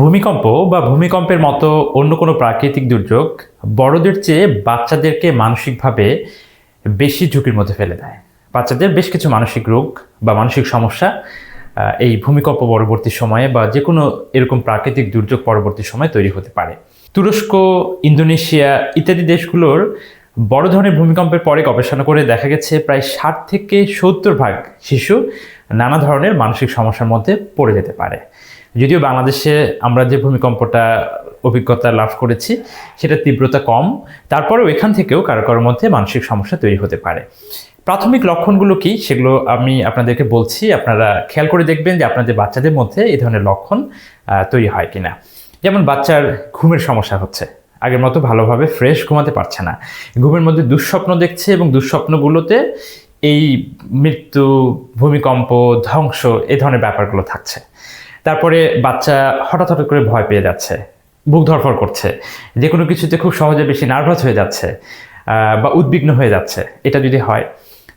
ভূমিকম্প বা ভূমিকম্পের মতো অন্য কোনো প্রাকৃতিক দুর্যোগ বড়দের চেয়ে বাচ্চাদেরকে মানসিকভাবে বেশি ঝুঁকির মধ্যে ফেলে দেয়। বাচ্চাদের বেশ কিছু মানসিক রোগ বা মানসিক সমস্যা এই ভূমিকম্প পরবর্তী সময়ে বা যে কোনো এরকম প্রাকৃতিক দুর্যোগ পরবর্তী সময়ে তৈরি হতে পারে। তুরস্ক, ইন্দোনেশিয়া ইত্যাদি দেশগুলোর বড় ধরনের ভূমিকম্পের পরে গবেষণা করে দেখা গেছে প্রায় ষাট থেকে সত্তর ভাগ শিশু নানা ধরনের মানসিক সমস্যার মধ্যে পড়ে যেতে পারে। যদিও বাংলাদেশে আমরা যে ভূমিকম্পটা, অভিজ্ঞতা লাভ করেছি, সেটা তীব্রতা কম। তারপরেও এখান থেকেও কারও কারোর মধ্যে মানসিক সমস্যা তৈরি হতে পারে। প্রাথমিক লক্ষণগুলো কি? সেগুলো আমি আপনাদেরকে বলছি। আপনারা খেয়াল করে দেখবেন যে আপনাদের বাচ্চাদের মধ্যে এই ধরনের লক্ষণ তৈরি হয় কিনা। যেমন বাচ্চার ঘুমের সমস্যা হচ্ছে। আগের মতো ভালোভাবে ফ্রেশ ঘুমাতে পারছে না। ঘুমের মধ্যে দুঃস্বপ্ন দেখছে এবং দুঃস্বপ্নগুলোতে এই মৃত্যু, ভূমিকম্প, ধ্বংস এই ধরনের ব্যাপারগুলো থাকছে। তারপরে বাচ্চা হঠাৎ হঠাৎ করে ভয় পেয়ে যাচ্ছে, বুক ধরফর করছে, যে কোনো কিছুতে খুব সহজে বেশি নার্ভাস হয়ে যাচ্ছে বা উদ্বিগ্ন হয়ে যাচ্ছে, এটা যদি হয়।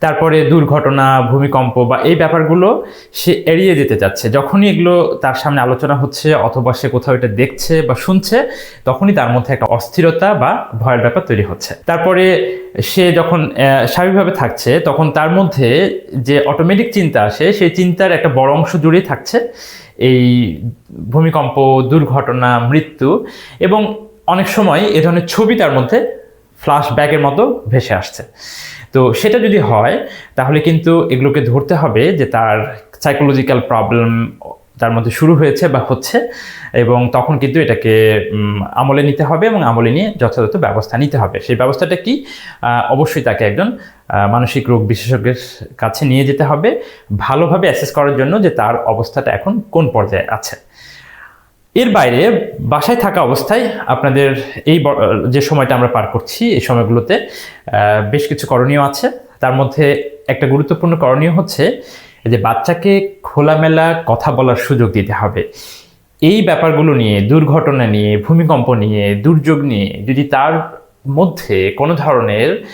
তারপরে দুর্ঘটনা, ভূমিকম্প বা এই ব্যাপারগুলো সে এড়িয়ে যেতে চাচ্ছে। যখনই এগুলো তার সামনে আলোচনা হচ্ছে অথবা সে কোথাও এটা দেখছে বা শুনছে, তখনই তার মধ্যে একটা অস্থিরতা বা ভয়ের ব্যাপার তৈরি হচ্ছে। তারপরে সে যখন স্বাভাবিকভাবে থাকছে, তখন তার মধ্যে যে অটোমেটিক চিন্তা আসে, সেই চিন্তার একটা বড় অংশ জুড়েই থাকছে। এই ভূমিকম্প, দুর্ঘটনা, মৃত্যু এবং অনেক সময় এ ধরনের ছবি তার মধ্যে ফ্ল্যাশব্যাকের মতো ভেসে আসছে। তো সেটা যদি হয়, তাহলে কিন্তু এগুলোকে ধরতে হবে যে তার সাইকোলজিক্যাল প্রবলেম তার মধ্যে শুরু হয়েছে বা হচ্ছে এবং তখন কিন্তু এটাকে আমলে নিতে হবে এবং আমলে নিয়ে যথাযথ ব্যবস্থা নিতে হবে। সেই ব্যবস্থাটা কি? অবশ্যই তাকে একজন মানসিক রোগ বিশেষজ্ঞের কাছে নিয়ে যেতে হবে, ভালোভাবে অ্যাসেস করার জন্য যে তার অবস্থাটা এখন কোন পর্যায়ে আছে। এর বাইরে বাসায় থাকা অবস্থায় আপনাদের এই যে সময়টা আমরা পার করছি, এই সময়গুলোতে বেশ কিছু করণীয় আছে। তার মধ্যে একটা গুরুত্বপূর্ণ করণীয় হচ্ছে যে বাচ্চাকে খোলামেলা কথা বলার সুযোগ দিতে হবে। এই ব্যাপারগুলো নিয়ে, দুর্ঘটনা নিয়ে, ভূমিকম্প নিয়ে, দুর্যোগ নিয়ে যদি তার মধ্যে কোনো ধরনের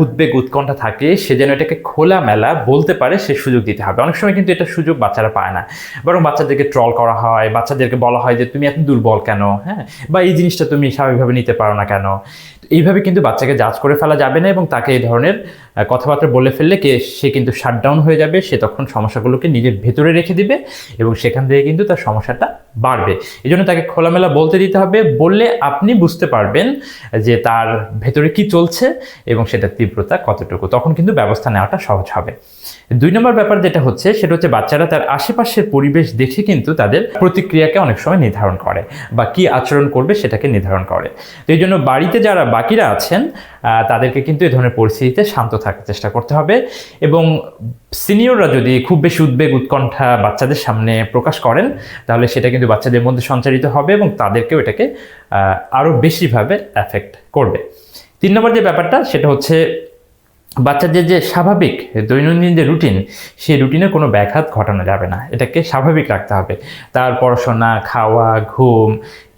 উদ্বেগ উৎকণ্ঠা থাকে, সে যেন এটাকে খোলামেলা বলতে পারে, সে সুযোগ দিতে হবে। অনেক সময় কিন্তু এটা সুযোগ বাচ্চারা পায় না। বরং বাচ্চাদেরকে ট্রল করা হয়, বাচ্চাদেরকে বলা হয় যে, তুমি এত দুর্বল কেন? হ্যাঁ? বা এই জিনিসটা তুমি স্বাভাবিকভাবে নিতে পারো না কেন? এইভাবে কিন্তু বাচ্চাকে জাজ করে ফেলা যাবে না এবং তাকে এই ধরনের কথাবার্তা বলে ফেললে কে, সে কিন্তু শাটডাউন হয়ে যাবে, সে তখন সমস্যাগুলোকে নিজের ভেতরে রেখে দিবে এবং সেখান থেকে কিন্তু তার সমস্যাটা বাড়বে। এই জন্য তাকে খোলামেলা বলতে দিতে হবে, বললে আপনি বুঝতে পারবেন যে তার ভেতরে কি চলছে এবং সেটার তীব্রতা কতটুকু। তখন কিন্তু ব্যবস্থা নেওয়াটা সহজ হবে। দুই নম্বর ব্যাপার যেটা হচ্ছে, সেটা হচ্ছে বাচ্চারা তার আশেপাশের পরিবেশ দেখে কিন্তু তাদের প্রতিক্রিয়াকে অনেক সময় নির্ধারণ করে বা কি আচরণ করবে সেটাকে নির্ধারণ করে। তো এই জন্য বাড়িতে যারা বাকিরা আছেন তাদেরকে কিন্তু এই ধরনের পরিস্থিতিতে শান্ত থাকার চেষ্টা করতে হবে এবং সিনিয়ররা যদি খুব বেশি উদ্বেগ উৎকণ্ঠা বাচ্চাদের সামনে প্রকাশ করেন, তাহলে সেটা কিন্তু বাচ্চাদের মধ্যে সঞ্চারিত হবে এবং তাদেরকেও এটাকে আরও বেশিভাবে অ্যাফেক্ট করবে। তিন নম্বর যে ব্যাপারটা, সেটা হচ্ছে বাচ্চাদের যে স্বাভাবিক দৈনন্দিন যে রুটিন সেই রুটিনে কোনো ব্যাঘাত ঘটানো যাবে না। এটাকে স্বাভাবিক রাখতে হবে। তার পড়াশোনা, খাওয়া, ঘুম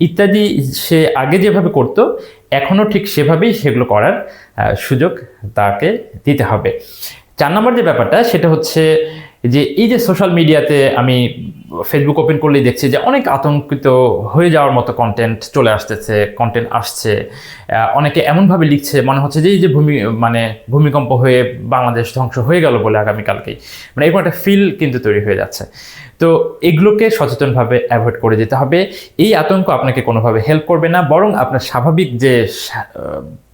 ইত্যাদি সে আগে যেভাবে করতো এখনও ঠিক সেভাবেই সেগুলো করার সুযোগ তাকে দিতে হবে। চার নম্বর যে ব্যাপারটা, সেটা হচ্ছে যে এই যে সোশ্যাল মিডিয়াতে আমি ফেসবুক ওপেন করলেই দেখছি যে অনেক আতঙ্কিত হয়ে যাওয়ার মতো কন্টেন্ট চলে আসতেছে কন্টেন্ট আসছে। অনেকে এমনভাবে লিখছে, মনে হচ্ছে যে এই যে ভূমি মানে ভূমিকম্প হয়ে বাংলাদেশ ধ্বংস হয়ে গেল বলে আগামীকালকেই। মানে এরকম একটা ফিল কিন্তু তৈরি হয়ে যাচ্ছে। তো এগুলোকে সচেতনভাবে অ্যাভয়েড করে যেতে হবে। এই আতঙ্ক আপনাকে কোনোভাবে হেল্প করবে না, বরং আপনার স্বাভাবিক যে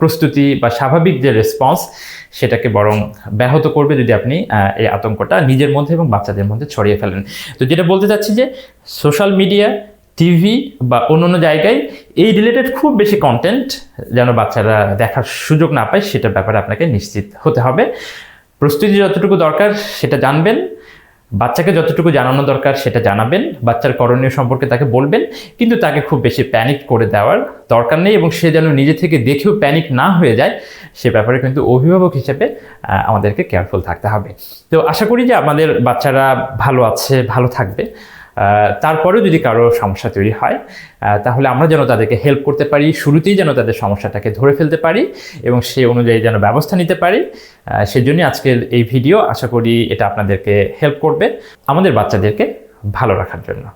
প্রস্তুতি বা স্বাভাবিক যে রেসপন্স সেটাকে বরং ব্যাহত করবে যদি আপনি এই আতঙ্কটা নিজের মধ্যে এবং বাচ্চাদের মধ্যে ছড়িয়ে ফেলেন। তো যেটা বলতে চাচ্ছি যে সোশ্যাল মিডিয়া টিভি বা অন্য অন্য জায়গায় এই রিলেটেড খুব বেশি কন্টেন্ট যেন বাচ্চারা দেখার সুযোগ না পায়, সেটার ব্যাপারে আপনাকে নিশ্চিত হতে হবে। প্রস্তুতি যতটুকু দরকার, সেটা জানবেন। বাচ্চাকে যতটুকু জানানো দরকার সেটা জানাবেন, বাচ্চার করণীয় সম্পর্কে তাকে বলবেন, কিন্তু তাকে খুব বেশি প্যানিক করে দেওয়ার দরকার নেই এবং সে যেন নিজে থেকে দেখেও প্যানিক না হয়ে যায়, সে ব্যাপারে কিন্তু অভিভাবক হিসেবে আমাদেরকে কেয়ারফুল থাকতে হবে। তো আশা করি যে আমাদের বাচ্চারা ভালো আছে, ভালো থাকবে। তারপরেও যদি কারও সমস্যা তৈরি হয় তাহলে আমরা যেন তাদেরকে হেল্প করতে পারি, শুরুতেই যেন তাদের সমস্যাটাকে ধরে ফেলতে পারি এবং সে অনুযায়ী যেন ব্যবস্থা নিতে পারি। সেজন্যই আজকের এই ভিডিও আশা করি এটা আপনাদেরকে হেল্প করবে, আমাদের বাচ্চাদেরকে ভালো রাখার জন্য।